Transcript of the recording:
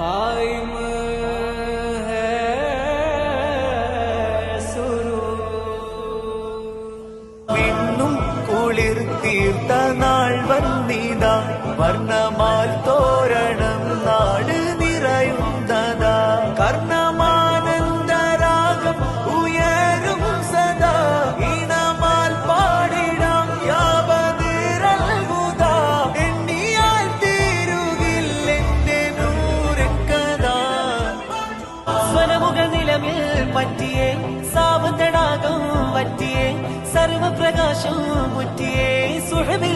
कायम है सुरूर വിണ്ണും കുളിർ തീർത്ത നാൾ വന്നിതാ വർണ്ണമാൽ பற்றியே சாவந்தடாகம் வற்றியே சர்வ பிரகாசம் முற்றியே சுழவே